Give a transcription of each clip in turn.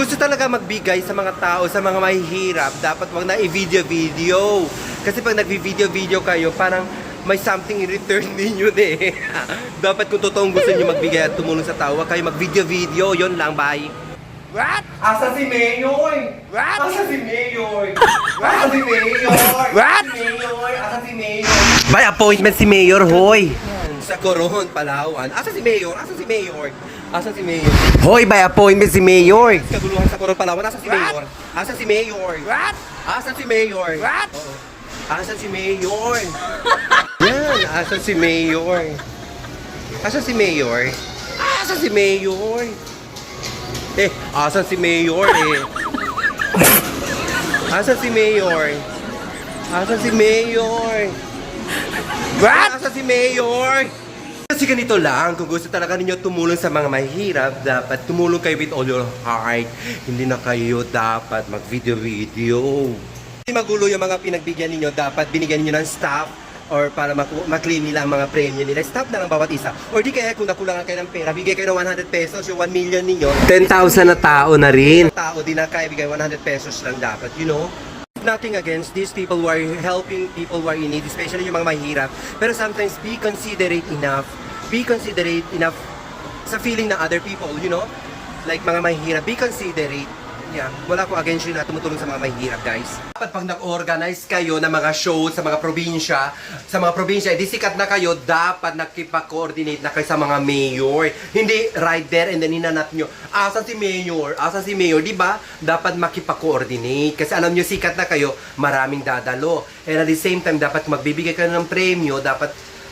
Gusto talaga magbigay sa mga tao, sa mga mahihirap, dapat wag na i-video-video. Kasi pag nag-video-video kayo, parang may something in return ninyo eh. dapat kung totoong gusto niyo magbigay at tumulong sa tao, wag kayo mag-video-video. Yon lang, bye. What? Asa si Mayor? What? Asa si Mayor? Asa si Mayor? What? Si Mayor? Asa si Mayor? By appointment si Mayor, hoy! Sa Coron, Palawan. Asa si Mayor? Asa si Mayor? Asa si Mayor? Hoy, by appointment si Mayor! Kaguluhan sa Coron, Palawan. Asa si What? Mayor? Asa si Mayor? What? Asa si Mayor? What? Oo. Asa si Mayor? Yan, asa si Mayor? Asa si Mayor? Asa si Mayor? Eh, asan si Mayor eh? Asan si Mayor? Asan si Mayor? What? Asan si Mayor? Kasi ganito lang, kung gusto talaga ninyo tumulong sa mga mahirap, dapat tumulong kayo with all your heart. Hindi na kayo dapat mag-video-video. Hindi magulo yung mga pinagbigyan ninyo, dapat binigyan ninyo ng staff or para maku- ma-claim nila ang mga premyo nila. Stop na lang bawat isa. Or di kaya kung nakulangan kayo ng pera, bigay kayo ng 100 pesos, yung 1 million ninyo. 10,000 na tao na rin. Tao, di na kaya bigay 100 pesos lang dapat, you know? Nothing against these people who are helping people who are in need, especially yung mga mahirap. Pero sometimes be considerate enough. Be considerate enough sa feeling ng other people, you know? Like mga mahirap, be considerate. Yeah, wala ko against yun na tumutulong sa mga mahirap, guys. Dapat pag nag-organize kayo ng mga shows sa mga probinsya, sa mga probinsya, edi sikat na kayo, dapat nakipag-coordinate na kayo sa mga mayor. Hindi right there and then hinanap nyo, asan si mayor? Asan si mayor? Di ba? Dapat makipag-coordinate. Kasi alam nyo, sikat na kayo, maraming dadalo. And at the same time, dapat magbibigay kayo ng premyo, dapat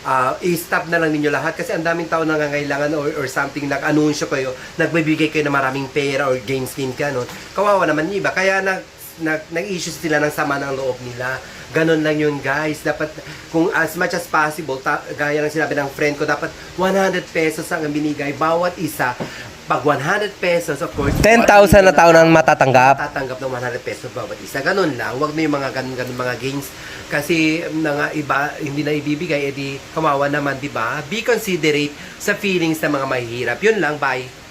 ah, i-stop na lang ninyo lahat kasi ang daming tao nangangailangan or, or something nag-anunsyo kayo, nagbibigay kayo ng maraming pera or game skin ka, no? Kawawa naman yung iba. Kaya nag, nag, nag-issues sila ng sama ng loob nila. Ganon lang yun, guys. Dapat, kung as much as possible, ta- gaya ng sinabi ng friend ko, dapat 100 pesos ang binigay bawat isa. Pag 100 pesos, of course, 10,000 na tao nang matatanggap. Matatanggap ng 100 pesos bawat isa. Ganon lang. Huwag na yung mga ganon, ganon mga games. Kasi nga iba, hindi na ibibigay, edi kawawa naman, di ba? Be considerate sa feelings ng mga mahihirap. Yun lang, bye.